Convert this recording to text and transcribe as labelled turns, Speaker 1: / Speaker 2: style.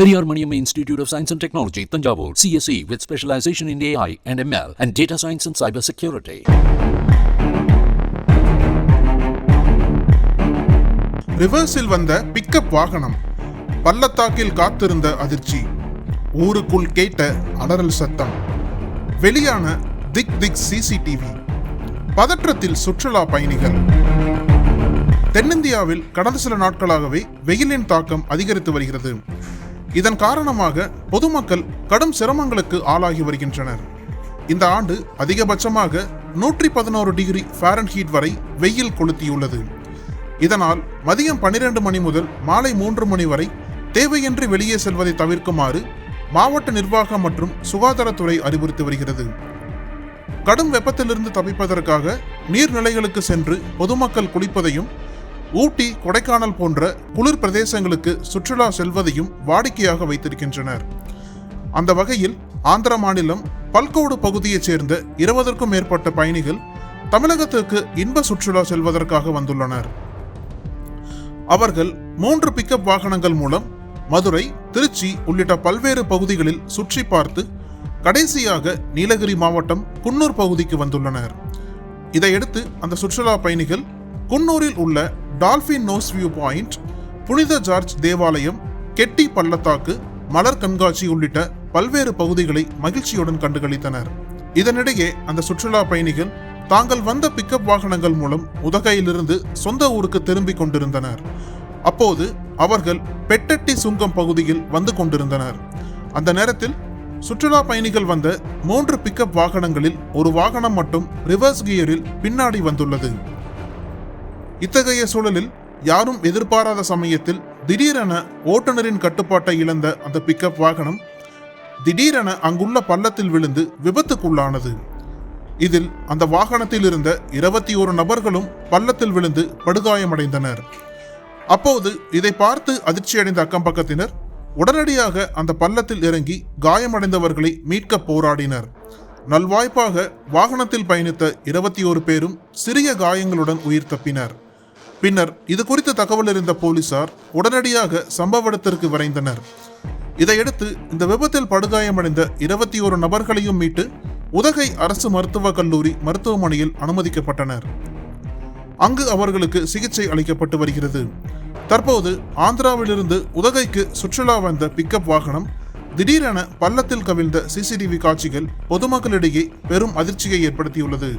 Speaker 1: Periyar Maniam institute of science and technology Thanjavur CSC with specialisation in AI and ML and data science and cyber security
Speaker 2: ரிவர்ஸில் வந்த pickup வாகனம் பள்ளத்தாக்கில் காத்திருந்த அதிர்ச்சி. ஊருக்குள் கேட்ட அலறல் சத்தம். வெளியான திக் திக் சிசிடிவி பதற்றத்தில் சுற்றுலா பயணிகள். தென்னிந்தியாவில் கடந்த சில நாட்களாகவே வெயிலின் தாக்கம் அதிகரித்து வருகிறது. இதன் காரணமாக பொதுமக்கள் கடும் சிரமங்களுக்கு ஆளாகி வருகின்றனர். இந்த ஆண்டு அதிகபட்சமாக நூற்றி பதினோரு டிகிரி ஃபாரன்ஹீட் வரை வெயில் கொளுத்தியுள்ளது. இதனால் மதியம் பன்னிரண்டு மணி முதல் மாலை மூன்று மணி வரை தேவையின்றி வெளியே செல்வதை தவிர்க்குமாறு மாவட்ட நிர்வாகம் மற்றும் சுகாதாரத்துறை அறிவுறுத்தி வருகிறது. கடும் வெப்பத்திலிருந்து தப்பிப்பதற்காக நீர்நிலைகளுக்கு சென்று பொதுமக்கள் குளிப்பதையும் ஊட்டி கொடைக்கானல் போன்ற குளிர் பிரதேசங்களுக்கு சுற்றுலா செல்வதையும் வாடிக்கையாக வைத்திருக்கின்றனர். அந்த வகையில் ஆந்திர மாநிலம் பல்கோடு பகுதியைச் சேர்ந்த இருபதற்கும் மேற்பட்ட பயணிகள் தமிழகத்திற்கு இன்ப சுற்றுலா செல்வதற்காக வந்துள்ளனர். அவர்கள் மூன்று பிக்கப் வாகனங்கள் மூலம் மதுரை திருச்சி உள்ளிட்ட பல்வேறு பகுதிகளில் சுற்றி பார்த்து கடைசியாக நீலகிரி மாவட்டம் குன்னூர் பகுதிக்கு வந்துள்ளனர். இதையடுத்து அந்த சுற்றுலா பயணிகள் குன்னூரில் உள்ள டால்ஃபின் நோஸ் வியூ பாயிண்ட் புனித ஜார்ஜ் தேவாலயம் கெட்டி பள்ளத்தாக்கு மலர் கண்காட்சி உள்ளிட்ட பல்வேறு பகுதிகளை மகிழ்ச்சியுடன் கண்டுகளித்தனர். இதனிடையே அந்த சுற்றுலா பயணிகள் தாங்கள் வந்த பிக்கப் வாகனங்கள் மூலம் உதகையிலிருந்து சொந்த ஊருக்கு திரும்பிக் கொண்டிருந்தனர். அப்போது அவர்கள் பெட்டட்டி சுங்கம் பகுதியில் வந்து கொண்டிருந்தனர். அந்த நேரத்தில் சுற்றுலா பயணிகள் வந்த மூன்று பிக்கப் வாகனங்களில் ஒரு வாகனம் மட்டும் ரிவர்ஸ் கியரில் பின்னாடி வந்துள்ளது. இத்தகைய சூழலில் யாரும் எதிர்பாராத சமயத்தில் திடீரென ஓட்டுநரின் கட்டுப்பாட்டை இழந்த அந்த பிக்கப் வாகனம் திடீரென அங்குள்ள பள்ளத்தில் விழுந்து விபத்துக்குள்ளானது. இதில் அந்த வாகனத்தில் இருந்த இருபத்தி ஒரு நபர்களும் பள்ளத்தில் விழுந்து படுகாயமடைந்தனர். அப்போது இதை பார்த்து அதிர்ச்சியடைந்த அக்கம் பக்கத்தினர் உடனடியாக அந்த பள்ளத்தில் இறங்கி காயமடைந்தவர்களை மீட்க போராடினர். நல்வாய்ப்பாக வாகனத்தில் பயணித்த இருபத்தி ஒரு பேரும் சிறிய காயங்களுடன் உயிர் தப்பினர். பின்னர் இது குறித்த தகவல் அறிந்த போலீசார் உடனடியாக சம்பவ இடத்திற்கு விரைந்தனர். இதையடுத்து இந்த விபத்தில் படுகாயமடைந்த இருபத்தி ஒரு நபர்களையும் மீட்டு உதகை அரசு மருத்துவக் கல்லூரி மருத்துவமனையில் அனுமதிக்கப்பட்டனர். அங்கு அவர்களுக்கு சிகிச்சை அளிக்கப்பட்டு வருகிறது. தற்போது ஆந்திராவிலிருந்து உதகைக்கு சுற்றுலா வந்த பிக்கப் வாகனம் திடீரென பள்ளத்தில் கவிழ்ந்த சிசிடிவி காட்சிகள் பொதுமக்களிடையே பெரும் அதிர்ச்சியை ஏற்படுத்தியுள்ளது.